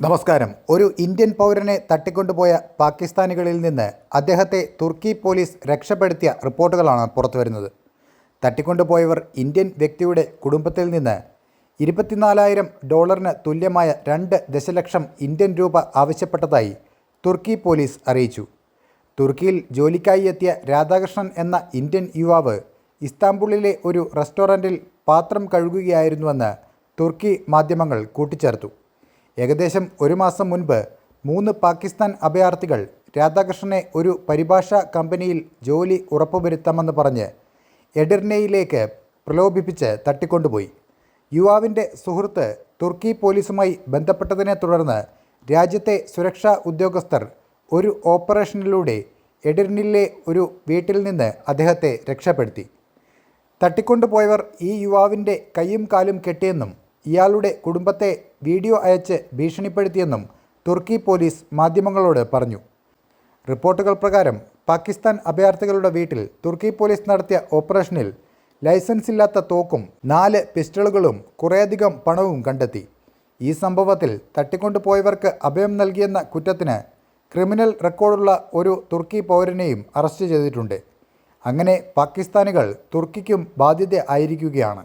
നമസ്കാരം. ഒരു ഇന്ത്യൻ പൗരനെ തട്ടിക്കൊണ്ടുപോയ പാകിസ്ഥാനികളിൽ നിന്ന് അദ്ദേഹത്തെ തുർക്കി പോലീസ് രക്ഷപ്പെടുത്തിയ റിപ്പോർട്ടുകളാണ് പുറത്തുവരുന്നത്. തട്ടിക്കൊണ്ടുപോയവർ ഇന്ത്യൻ വ്യക്തിയുടെ കുടുംബത്തിൽ നിന്ന് ഇരുപത്തിനാലായിരം ഡോളറിന് തുല്യമായ രണ്ട് ദശലക്ഷം ഇന്ത്യൻ രൂപ ആവശ്യപ്പെട്ടതായി തുർക്കി പോലീസ് അറിയിച്ചു. തുർക്കിയിൽ ജോലിക്കായി എത്തിയ രാധാകൃഷ്ണൻ എന്ന ഇന്ത്യൻ യുവാവ് ഇസ്താംബുളിലെ ഒരു റെസ്റ്റോറന്റിൽ പാത്രം കഴുകുകയായിരുന്നുവെന്ന് തുർക്കി മാധ്യമങ്ങൾ കൂട്ടിച്ചേർത്തു. ഏകദേശം ഒരു മാസം മുൻപ് മൂന്ന് പാകിസ്ഥാൻ അഭയാർത്ഥികൾ രാധാകൃഷ്ണനെ ഒരു പരിഭാഷ കമ്പനിയിൽ ജോലി ഉറപ്പുവരുത്താമെന്ന് പറഞ്ഞ് എഡിർനെയിലേക്ക് പ്രലോഭിപ്പിച്ച് തട്ടിക്കൊണ്ടുപോയി. യുവാവിന്റെ സുഹൃത്ത് തുർക്കി പോലീസുമായി ബന്ധപ്പെട്ടതിനെ തുടർന്ന് രാജ്യത്തെ സുരക്ഷാ ഉദ്യോഗസ്ഥർ ഒരു ഓപ്പറേഷനിലൂടെ എഡിർനിലെ ഒരു വീട്ടിൽ നിന്ന് അദ്ദേഹത്തെ രക്ഷപ്പെടുത്തി. തട്ടിക്കൊണ്ടുപോയവർ ഈ യുവാവിന്റെ കൈയും കാലും കെട്ടിയെന്നും ഇയാളുടെ കുടുംബത്തെ വീഡിയോ അയച്ച് ഭീഷണിപ്പെടുത്തിയെന്നും തുർക്കി പോലീസ് മാധ്യമങ്ങളോട് പറഞ്ഞു. റിപ്പോർട്ടുകൾ പ്രകാരം പാകിസ്ഥാൻ അഭയാർത്ഥികളുടെ വീട്ടിൽ തുർക്കി പോലീസ് നടത്തിയ ഓപ്പറേഷനിൽ ലൈസൻസ് ഇല്ലാത്ത തോക്കും നാല് പിസ്റ്റളുകളും കുറേയധികം പണവും കണ്ടെത്തി. ഈ സംഭവത്തിൽ തട്ടിക്കൊണ്ടുപോയവർക്ക് അഭയം നൽകിയെന്ന കുറ്റത്തിന് ക്രിമിനൽ റെക്കോർഡുള്ള ഒരു തുർക്കി പൗരനെയും അറസ്റ്റ് ചെയ്തിട്ടുണ്ട്. അങ്ങനെ പാകിസ്ഥാനികൾ തുർക്കിക്കും ബാധ്യത ആയിരിക്കുകയാണ്.